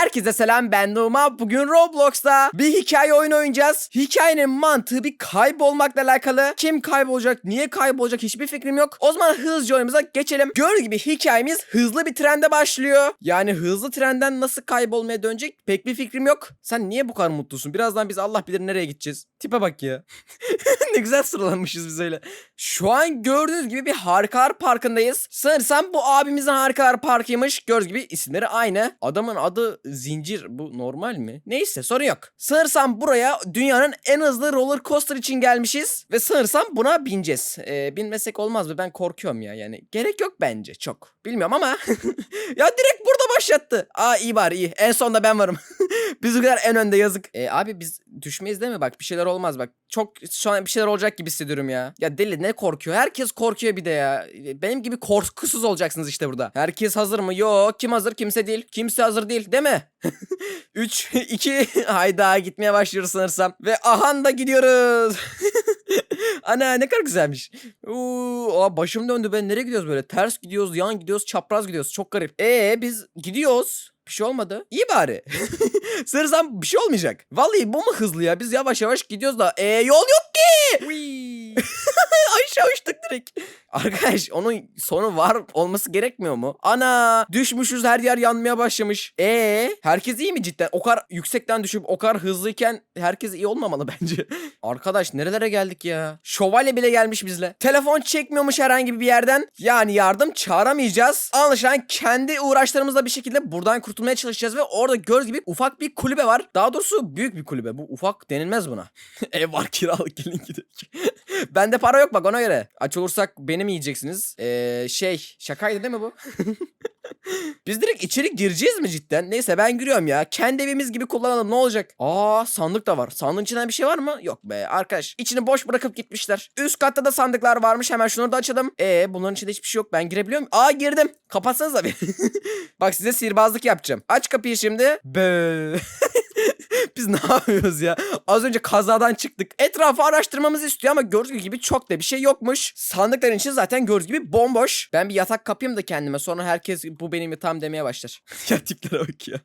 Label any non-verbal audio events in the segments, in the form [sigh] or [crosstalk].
Herkese selam ben Numa. Bugün Roblox'ta bir hikaye oyunu oynayacağız. Hikayenin mantığı bir kaybolmakla alakalı. Kim kaybolacak, niye kaybolacak hiçbir fikrim yok. O zaman hızlıca oyunumuza geçelim. Gördüğünüz gibi hikayemiz hızlı bir trende başlıyor. Yani hızlı trenden nasıl kaybolmaya dönecek pek bir fikrim yok. Sen niye bu kadar mutlusun? Birazdan biz Allah bilir nereye gideceğiz. Tipe bak ya. [laughs] ne güzel sıralanmışız biz öyle. Şu an gördüğünüz gibi bir harikalar parkındayız. Sanırsam bu abimizin harikalar parkıymış. Gördüğünüz gibi isimleri aynı. Adamın adı Zincir. Bu normal mi? Neyse sorun yok. Sanırsam buraya dünyanın en hızlı roller coaster için gelmişiz. Ve sanırsam buna bineceğiz. Ee, binmesek olmaz mı? Ben korkuyorum ya yani. Gerek yok bence çok. Bilmiyorum ama. [laughs] ya direkt başlattı. Aa iyi bari iyi. En sonda ben varım. [laughs] biz bu kadar en önde yazık. E, abi biz düşmeyiz değil mi? Bak bir şeyler olmaz bak. Çok şu an bir şeyler olacak gibi hissediyorum ya. Ya deli ne korkuyor? Herkes korkuyor bir de ya. Benim gibi korkusuz olacaksınız işte burada. Herkes hazır mı? Yok. Kim hazır? Kimse değil. Kimse hazır değil. Değil mi? 3, 2, hayda gitmeye başlıyoruz sanırsam. Ve ahan da gidiyoruz. [laughs] [laughs] Ana ne kadar güzelmiş. Oo, aa, başım döndü ben. Nereye gidiyoruz böyle? Ters gidiyoruz, yan gidiyoruz, çapraz gidiyoruz. Çok garip. Ee biz gidiyoruz. Bir şey olmadı. İyi bari. [laughs] Sanırsam bir şey olmayacak. Vallahi bu mu hızlı ya? Biz yavaş yavaş gidiyoruz da. Ee yol yok ki. [laughs] Aşağı uçtuk direkt. Arkadaş onun sonu var olması gerekmiyor mu? Ana düşmüşüz her yer yanmaya başlamış. E herkes iyi mi cidden? O kadar yüksekten düşüp o kadar hızlıyken herkes iyi olmamalı [laughs] bence. Arkadaş nerelere geldik ya? Şövalye bile gelmiş bizle. Telefon çekmiyormuş herhangi bir yerden. Yani yardım çağıramayacağız. Anlaşılan kendi uğraşlarımızla bir şekilde buradan kurtulmaya çalışacağız ve orada gördüğünüz gibi ufak bir kulübe var. Daha doğrusu büyük bir kulübe. Bu ufak denilmez buna. [laughs] Ev var kiralık gelin gidelim. [laughs] Bende para yok bak ona göre. Aç olursak beni mi yiyeceksiniz? Ee, şey şakaydı değil mi bu? [laughs] Biz direkt içeri gireceğiz mi cidden? Neyse ben giriyorum ya. Kendi evimiz gibi kullanalım ne olacak? Aa sandık da var. Sandığın içinden bir şey var mı? Yok be arkadaş. İçini boş bırakıp gitmişler. Üst katta da sandıklar varmış. Hemen şunu da açalım. Ee bunların içinde hiçbir şey yok. Ben girebiliyor muyum? Aa girdim. Kapatsanız abi. [laughs] Bak size sihirbazlık yapacağım. Aç kapıyı şimdi. Be. [laughs] Biz ne yapıyoruz ya? Az önce kazadan çıktık. Etrafı araştırmamızı istiyor ama gördüğünüz gibi çok da bir şey yokmuş. Sandıkların içi zaten gördüğünüz gibi bomboş. Ben bir yatak kapayım da kendime. Sonra herkes bu benim yatağım demeye başlar. [laughs] ya tiplere bak ya.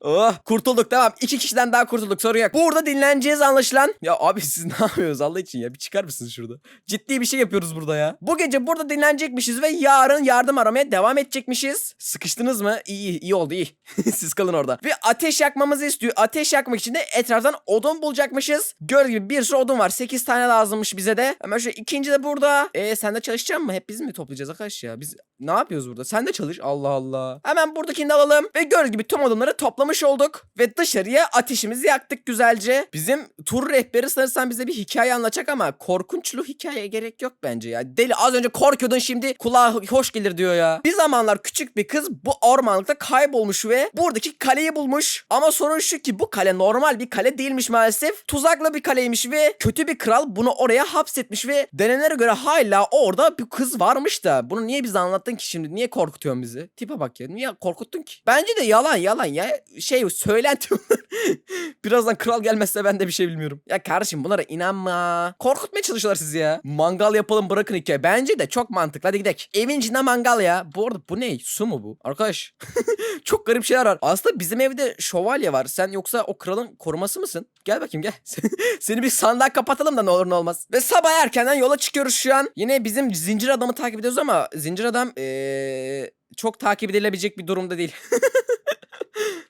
Oh kurtulduk tamam. İki kişiden daha kurtulduk sorun yok. Burada dinleneceğiz anlaşılan. Ya abi siz [laughs] ne yapıyorsunuz Allah için ya bir çıkar mısınız şurada? Ciddi bir şey yapıyoruz burada ya. Bu gece burada dinlenecekmişiz ve yarın yardım aramaya devam edecekmişiz. Sıkıştınız mı? İyi iyi, oldu iyi. [laughs] siz kalın orada. Ve ateş yakmamızı istiyor. Ateş yakmak için de etraftan odun bulacakmışız. Gördüğünüz gibi bir sürü odun var. 8 tane lazımmış bize de. Hemen şöyle ikinci de burada. E sen de çalışacaksın mı? Hep biz mi toplayacağız arkadaş ya? Biz ne yapıyoruz burada? Sen de çalış. Allah Allah. Hemen buradakini alalım. Ve gördüğünüz gibi tüm odunları toplamış olduk. Ve dışarıya ateşimizi yaktık güzelce. Bizim tur rehberi sanırsam bize bir hikaye anlatacak ama korkunçlu hikayeye gerek yok bence ya. Deli az önce korkuyordun şimdi kulağa hoş gelir diyor ya. Bir zamanlar küçük bir kız bu ormanlıkta kaybolmuş ve buradaki kaleyi bulmuş. Ama sorun şu ki bu kale normal bir kale değilmiş maalesef. Tuzaklı bir kaleymiş ve kötü bir kral bunu oraya hapsetmiş ve denenlere göre hala orada bir kız varmış da. Bunu niye bize anlattın ki şimdi? Niye korkutuyorsun bizi? Tipe bak ya. Niye korkuttun ki? Bence de yalan yalan ya. Şey söylenti. [laughs] Birazdan kral gelmezse ben de bir şey bilmiyorum. Ya kardeşim bunlara inanma. Korkutmaya çalışıyorlar sizi ya. Mangal yapalım bırakın hikaye. Bence de çok mantıklı. Hadi gidelim. Evin içinde mangal ya. Bu arada bu ne? Su mu bu? Arkadaş. [laughs] çok garip şeyler var. Aslında bizim evde şövalye var. Sen yoksa o kralın koruması mısın? Gel bakayım gel. [laughs] Seni bir sandığa kapatalım da ne olur ne olmaz. Ve sabah erkenden yola çıkıyoruz şu an. Yine bizim zincir adamı takip ediyoruz ama zincir adam ee, çok takip edilebilecek bir durumda değil.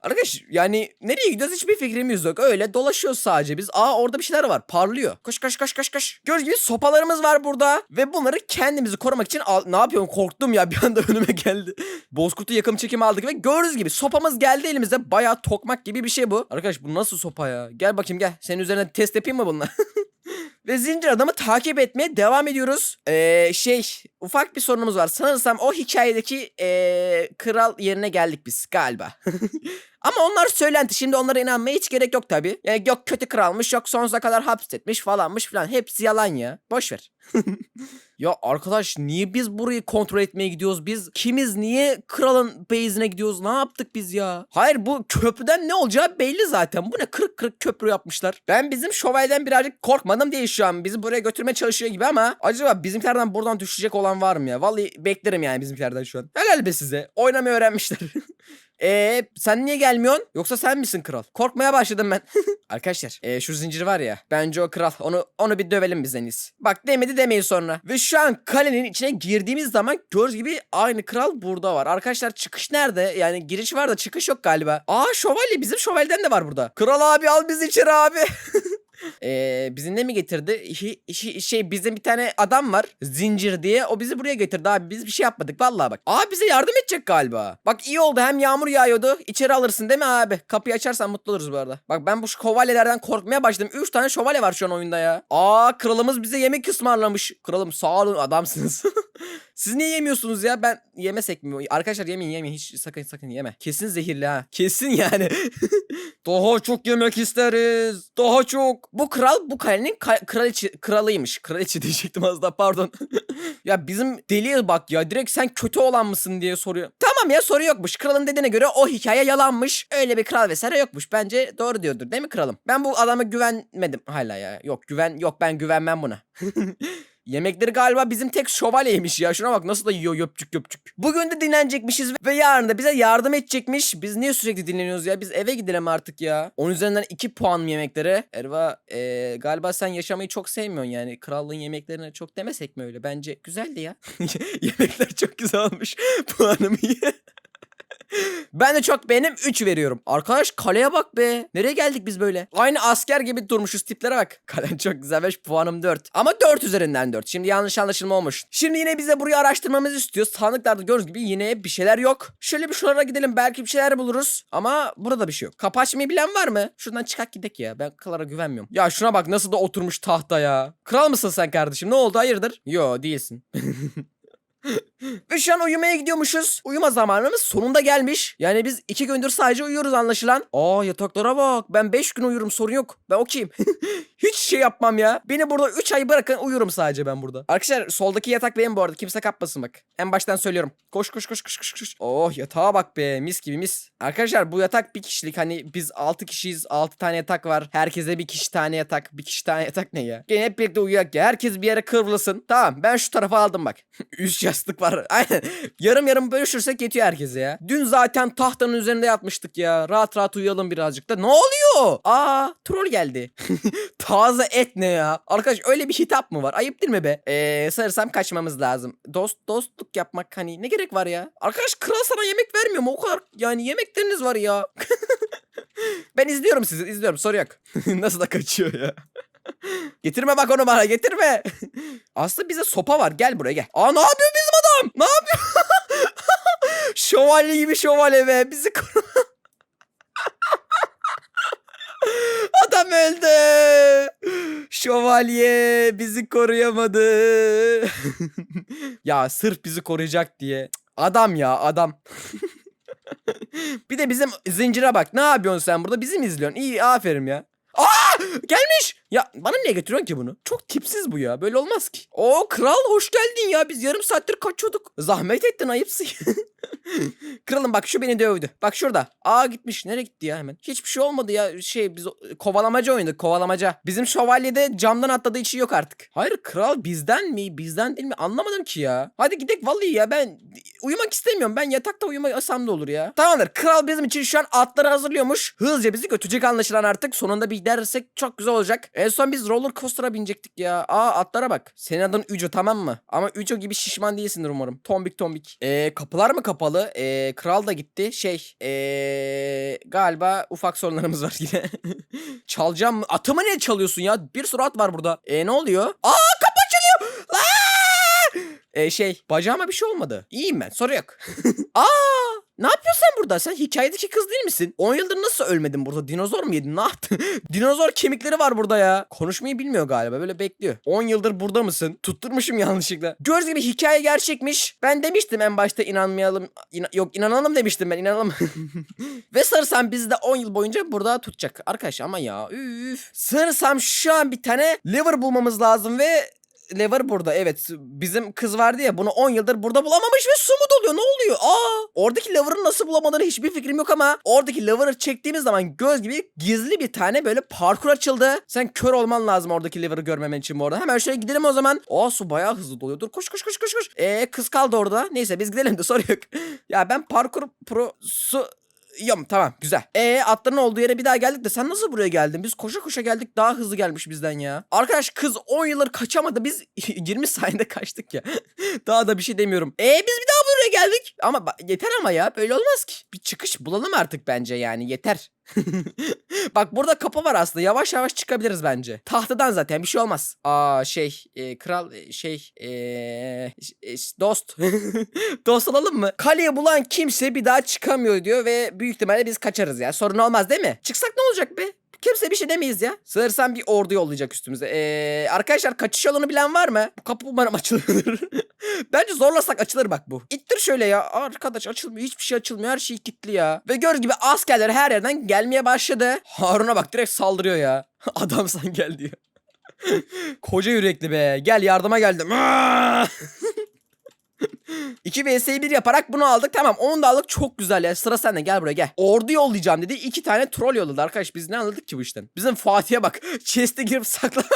Arkadaş yani nereye gidiyoruz hiçbir fikrimiz yok. Öyle dolaşıyoruz sadece biz. Aa orada bir şeyler var parlıyor. Koş koş koş koş koş. Gördüğünüz gibi sopalarımız var burada. Ve bunları kendimizi korumak için al- ne yapıyorum korktum ya [laughs] bir anda önüme geldi. Bozkurt'u yakım çekimi aldık ve gördüğünüz gibi sopamız geldi elimize. Bayağı tokmak gibi bir şey bu. Arkadaş bu nasıl sopa ya? Gel bakayım gel. Senin üzerine test yapayım mı bununla? [laughs] Ve zincir adamı takip etmeye devam ediyoruz. Ee, şey ufak bir sorunumuz var. Sanırsam o hikayedeki ee, kral yerine geldik biz galiba. [laughs] Ama onlar söylenti. Şimdi onlara inanmaya hiç gerek yok tabi. Yani yok kötü kralmış yok sonsuza kadar hapsetmiş falanmış filan. Hepsi yalan ya. Boş ver. [laughs] ya arkadaş niye biz burayı kontrol etmeye gidiyoruz? Biz kimiz niye kralın base'ine gidiyoruz? Ne yaptık biz ya? Hayır bu köprüden ne olacağı belli zaten. Bu ne kırık kırık köprü yapmışlar. Ben bizim şövalyeden birazcık korkmadım değil şu an. Bizi buraya götürmeye çalışıyor gibi ama acaba bizimkilerden buradan düşecek olan var mı ya? Vallahi beklerim yani bizimkilerden şu an. Helal be size. Oynamayı öğrenmişler. [laughs] Ee sen niye gelmiyorsun? Yoksa sen misin kral? Korkmaya başladım ben. [laughs] Arkadaşlar ee, şu zincir var ya. Bence o kral. Onu onu bir dövelim biz en iyisi. Bak demedi demeyin sonra. Ve şu an kalenin içine girdiğimiz zaman gördüğünüz gibi aynı kral burada var. Arkadaşlar çıkış nerede? Yani giriş var da çıkış yok galiba. Aa şövalye bizim şövalyeden de var burada. Kral abi al bizi içeri abi. [laughs] Ee, bizi ne mi getirdi? Hi- şey bizim bir tane adam var. Zincir diye. O bizi buraya getirdi abi. Biz bir şey yapmadık vallahi bak. Abi bize yardım edecek galiba. Bak iyi oldu. Hem yağmur yağıyordu. İçeri alırsın değil mi abi? Kapıyı açarsan mutlu oluruz bu arada. Bak ben bu şövalyelerden korkmaya başladım. 3 tane şövalye var şu an oyunda ya. Aa kralımız bize yemek ısmarlamış. Kralım sağ olun adamsınız. [laughs] Siz niye yemiyorsunuz ya? Ben yemesek mi? Arkadaşlar yemeyin yemeyin. Hiç sakın sakın yeme. Kesin zehirli ha. Kesin yani. [laughs] Daha çok yemek isteriz. Daha çok. Bu kral bu kalenin ka- kraliçi, kralıymış. Kraliçe [laughs] diyecektim az daha pardon. [laughs] ya bizim deliye bak ya. Direkt sen kötü olan mısın diye soruyor. Tamam ya soru yokmuş. Kralın dediğine göre o hikaye yalanmış. Öyle bir kral vesaire yokmuş. Bence doğru diyordur değil mi kralım? Ben bu adama güvenmedim hala ya. Yok güven yok ben güvenmem buna. Yemekleri galiba bizim tek şövalyeymiş ya. Şuna bak nasıl da yiyor yöpçük yöpçük. Bugün de dinlenecekmişiz ve yarın da bize yardım edecekmiş. Biz niye sürekli dinleniyoruz ya? Biz eve gidelim artık ya. 10 üzerinden 2 puan mı yemeklere? Erva eee, galiba sen yaşamayı çok sevmiyorsun yani. Krallığın yemeklerine çok demesek mi öyle? Bence güzeldi ya. [laughs] Yemekler çok güzel olmuş. [laughs] Puanımı ye. Ben de çok beğendim 3 veriyorum. Arkadaş kaleye bak be. Nereye geldik biz böyle? Aynı asker gibi durmuşuz tiplere bak. [laughs] Kalen çok güzel 5 puanım 4. Ama 4 üzerinden 4. Şimdi yanlış anlaşılma olmuş. Şimdi yine bize burayı araştırmamızı istiyor. Sandıklarda gördüğünüz gibi yine bir şeyler yok. Şöyle bir şuralara gidelim belki bir şeyler buluruz. Ama burada bir şey yok. Kapı açmayı bilen var mı? Şuradan çıkak gidek ya. Ben krala güvenmiyorum. Ya şuna bak nasıl da oturmuş tahta ya. Kral mısın sen kardeşim? Ne oldu hayırdır? Yo değilsin. [laughs] Ve şu an uyumaya gidiyormuşuz. Uyuma zamanımız sonunda gelmiş. Yani biz iki gündür sadece uyuyoruz anlaşılan. Aa yataklara bak. Ben beş gün uyurum sorun yok. Ben okeyim. [laughs] Hiç şey yapmam ya. Beni burada 3 ay bırakın uyurum sadece ben burada. Arkadaşlar soldaki yatak benim bu arada. Kimse kapmasın bak. En baştan söylüyorum. Koş koş koş koş koş koş. Oh yatağa bak be. Mis gibi mis. Arkadaşlar bu yatak bir kişilik. Hani biz 6 kişiyiz. 6 tane yatak var. Herkese bir kişi tane yatak. Bir kişi tane yatak ne ya? Gene hep birlikte uyuyak ya. Herkes bir yere kıvrılsın. Tamam ben şu tarafa aldım bak. [laughs] Üst yastık var. [laughs] Aynen. Yarım yarım bölüşürsek yetiyor herkese ya. Dün zaten tahtanın üzerinde yatmıştık ya. Rahat rahat uyuyalım birazcık da. Ne oluyor? Aa troll geldi. [laughs] Taze et ne ya? Arkadaş öyle bir hitap mı var? Ayıp değil mi be? Eee sanırsam kaçmamız lazım. Dost dostluk yapmak hani ne gerek var ya? Arkadaş kral sana yemek vermiyor mu? O kadar yani yemekleriniz var ya. [laughs] ben izliyorum sizi izliyorum soru yok. [laughs] Nasıl da kaçıyor ya. [laughs] getirme bak onu bana getirme. Aslında bize sopa var gel buraya gel. Aa ne yapıyor bizim adam? Ne yapıyor? şövalye gibi şövalye be. Bizi. Adam öldü. Şövalye bizi koruyamadı. [laughs] ya sırf bizi koruyacak diye. Adam ya adam. [laughs] bir de bizim zincire bak. Ne yapıyorsun sen burada? Bizi mi izliyorsun? İyi aferin ya. Aa! Gelmiş. Ya bana niye getiriyorsun ki bunu? Çok tipsiz bu ya. Böyle olmaz ki. Oo kral hoş geldin ya. Biz yarım saattir kaçıyorduk. Zahmet ettin ayıpsın. [laughs] [laughs] Kralım bak şu beni dövdü. Bak şurada. Aa gitmiş. Nereye gitti ya hemen? Hiçbir şey olmadı ya. Şey biz kovalamaca oynadık. Kovalamaca. Bizim şövalyede camdan atladığı için yok artık. Hayır kral bizden mi? Bizden değil mi? Anlamadım ki ya. Hadi gidek vallahi ya. Ben uyumak istemiyorum. Ben yatakta uyumasam da olur ya. Tamamdır. Kral bizim için şu an atları hazırlıyormuş. Hızlıca bizi götürecek anlaşılan artık. Sonunda bir gidersek çok güzel olacak. En son biz roller coaster'a binecektik ya. Aa atlara bak. Senin adın Üco tamam mı? Ama Üco gibi şişman değilsindir umarım. Tombik tombik. Ee, kapılar mı kapalı? Ee, kral da gitti. Şey ee, galiba ufak sorunlarımız var yine. [laughs] Çalacağım mı? Atımı niye çalıyorsun ya? Bir sürü at var burada. Ee, ne oluyor? Aa kapı açılıyor. Aa! Ee, şey bacağıma bir şey olmadı. İyiyim ben soru yok. [laughs] Aa ne yapıyorsun sen burada? Sen hikayedeki kız değil misin? 10 yıldır nasıl ölmedin burada? Dinozor mu yedin? Ne yaptın? [laughs] Dinozor kemikleri var burada ya. Konuşmayı bilmiyor galiba. Böyle bekliyor. 10 yıldır burada mısın? Tutturmuşum yanlışlıkla. Gördüğünüz gibi hikaye gerçekmiş. Ben demiştim en başta inanmayalım. İna- yok inanalım demiştim ben. inanalım. [laughs] Ve sanırsam bizi de 10 yıl boyunca burada tutacak. Arkadaş ama ya. Üf. Sanırsam şu an bir tane liver bulmamız lazım ve Lever burada evet. Bizim kız vardı ya bunu 10 yıldır burada bulamamış ve su mu doluyor? Ne oluyor? Aa! Oradaki Lever'ı nasıl bulamadığını hiçbir fikrim yok ama oradaki Lever'ı çektiğimiz zaman göz gibi gizli bir tane böyle parkur açıldı. Sen kör olman lazım oradaki Lever'ı görmemen için bu arada. Hemen şöyle gidelim o zaman. Aa su bayağı hızlı doluyor. Dur koş koş koş koş koş. Ee kız kaldı orada. Neyse biz gidelim de soru yok. [laughs] ya ben parkur pro su Yum tamam güzel. E atların olduğu yere bir daha geldik de sen nasıl buraya geldin? Biz koşa koşa geldik daha hızlı gelmiş bizden ya. Arkadaş kız 10 yıldır kaçamadı biz [laughs] 20 saniyede kaçtık ya. [laughs] daha da bir şey demiyorum. E biz bir daha buraya geldik. Ama yeter ama ya böyle olmaz ki. Bir çıkış bulalım artık bence yani yeter. [laughs] Bak burada kapı var aslında. Yavaş yavaş çıkabiliriz bence. Tahtadan zaten bir şey olmaz. Aa şey e, kral e, şey e, e, dost. [laughs] dost olalım mı? Kaleyi bulan kimse bir daha çıkamıyor diyor ve büyük ihtimalle biz kaçarız ya. Sorun olmaz değil mi? Çıksak ne olacak be? Kimse bir şey demeyiz ya. Sanırsam bir ordu yollayacak üstümüze. Ee, arkadaşlar kaçış yolunu bilen var mı? Bu kapı umarım açılır. [laughs] Bence zorlasak açılır bak bu. İttir şöyle ya. Arkadaş açılmıyor. Hiçbir şey açılmıyor. Her şey kilitli ya. Ve gördüğünüz gibi askerler her yerden gelmeye başladı. Harun'a bak direkt saldırıyor ya. [laughs] Adam sen gel diyor. [laughs] Koca yürekli be. Gel yardıma geldim. 2 vs 1 yaparak bunu aldık. Tamam 10 da aldık çok güzel ya. Sıra sende gel buraya gel. Ordu yollayacağım dedi. 2 tane troll yolladı arkadaş. Biz ne anladık ki bu işten? Bizim Fatih'e bak. [laughs] Chest'e girip sakla. [laughs]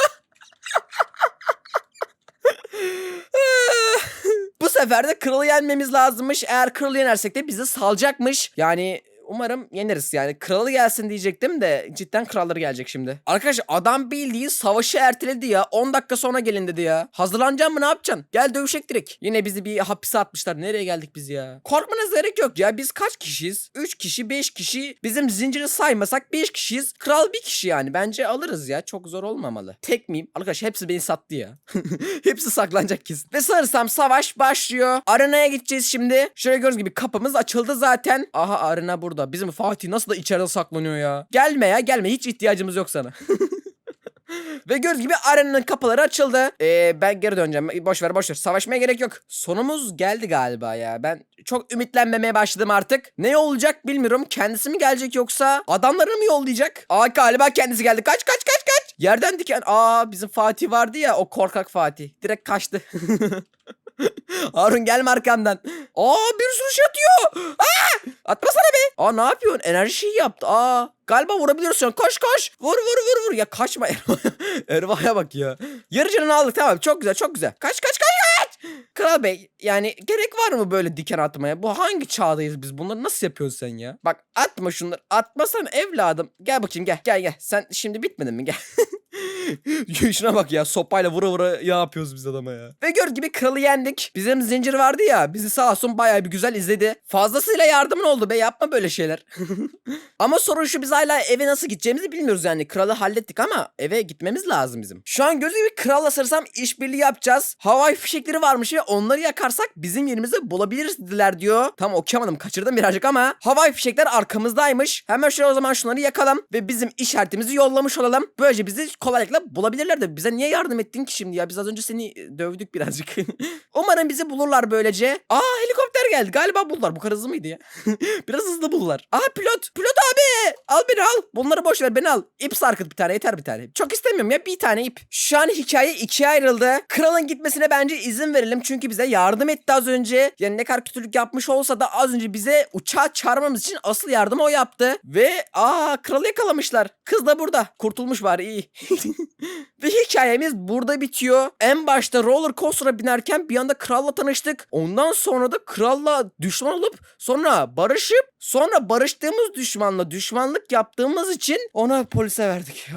Bu sefer de kralı yenmemiz lazımmış. Eğer kralı yenersek de bizi salacakmış. Yani umarım yeneriz yani. Kralı gelsin diyecektim de cidden kralları gelecek şimdi. Arkadaşlar adam bildiğin savaşı erteledi ya. 10 dakika sonra gelin dedi ya. Hazırlanacağım mı ne yapacaksın? Gel dövüşek direkt. Yine bizi bir hapise atmışlar. Nereye geldik biz ya? Korkmanız gerek yok ya. Biz kaç kişiyiz? 3 kişi, 5 kişi. Bizim zinciri saymasak 5 kişiyiz. Kral bir kişi yani. Bence alırız ya. Çok zor olmamalı. Tek miyim? Arkadaş hepsi beni sattı ya. [laughs] hepsi saklanacak kesin. Ve sanırsam savaş başlıyor. Arenaya gideceğiz şimdi. Şöyle gördüğünüz gibi kapımız açıldı zaten. Aha arena burada. Bizim Fatih nasıl da içeride saklanıyor ya. Gelme ya gelme. Hiç ihtiyacımız yok sana. [laughs] Ve gördüğünüz gibi arenanın kapıları açıldı. Ee, ben geri döneceğim. Boş ver boş ver. Savaşmaya gerek yok. Sonumuz geldi galiba ya. Ben çok ümitlenmemeye başladım artık. Ne olacak bilmiyorum. Kendisi mi gelecek yoksa adamlarını mı yollayacak? Aa galiba kendisi geldi. Kaç kaç kaç kaç. Yerden diken. Aa bizim Fatih vardı ya o korkak Fatih. Direkt kaçtı. [laughs] [laughs] Harun gelme arkamdan. Aa bir sürü şey atıyor. Aa! Atmasana be. Aa ne yapıyorsun? Enerji şeyi yaptı. Aa galiba vurabiliyorsun. Koş koş. Vur vur vur vur. Ya kaçma. [laughs] Erva'ya bak ya. Yarı canını aldık tamam. Çok güzel çok güzel. Kaç kaç kaç kaç. Kral Bey yani gerek var mı böyle diken atmaya? Bu hangi çağdayız biz? Bunları nasıl yapıyorsun sen ya? Bak atma şunları. Atmasan evladım. Gel bakayım gel gel gel. Sen şimdi bitmedin mi? Gel. [laughs] [laughs] Şuna bak ya sopayla vura vura ya yapıyoruz biz adama ya. Ve gör gibi kralı yendik. Bizim zincir vardı ya bizi sağ olsun bayağı bir güzel izledi. Fazlasıyla yardımın oldu be yapma böyle şeyler. [laughs] ama sorun şu biz hala eve nasıl gideceğimizi bilmiyoruz yani. Kralı hallettik ama eve gitmemiz lazım bizim. Şu an gözü gibi kralla sarısam işbirliği yapacağız. Havai fişekleri varmış ve onları yakarsak bizim yerimizi bulabiliriz dediler diyor. Tam okuyamadım kaçırdım birazcık ama havai fişekler arkamızdaymış. Hemen şöyle o zaman şunları yakalım ve bizim işaretimizi yollamış olalım. Böylece bizi kolaylıkla bulabilirler de bize niye yardım ettin ki şimdi ya? Biz az önce seni e, dövdük birazcık. [laughs] Umarım bizi bulurlar böylece. Aa helikopter geldi. Galiba buldular. Bu kadar hızlı mıydı ya? [laughs] Biraz hızlı buldular. Aa pilot. Pilot abi. Al beni al. Bunları boş ver beni al. İp sarkıt bir tane yeter bir tane. Çok istemiyorum ya bir tane ip. Şu an hikaye ikiye ayrıldı. Kralın gitmesine bence izin verelim. Çünkü bize yardım etti az önce. Yani ne kadar kötülük yapmış olsa da az önce bize uçağa çağırmamız için asıl yardımı o yaptı. Ve aa kralı yakalamışlar. Kız da burada. Kurtulmuş bari iyi. [laughs] [laughs] Ve hikayemiz burada bitiyor. En başta roller coaster'a binerken bir anda kralla tanıştık. Ondan sonra da kralla düşman olup sonra barışıp sonra barıştığımız düşmanla düşmanlık yaptığımız için ona polise verdik.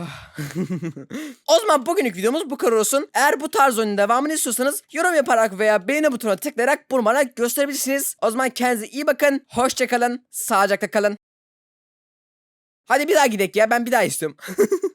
[laughs] o zaman bugünlük videomuz bu kadar olsun. Eğer bu tarz oyunun devamını istiyorsanız yorum yaparak veya beğeni butonuna tıklayarak bunu bana gösterebilirsiniz. O zaman kendinize iyi bakın. Hoşçakalın. Sağlıcakla kalın. Hadi bir daha gidelim ya. Ben bir daha istiyorum. [laughs]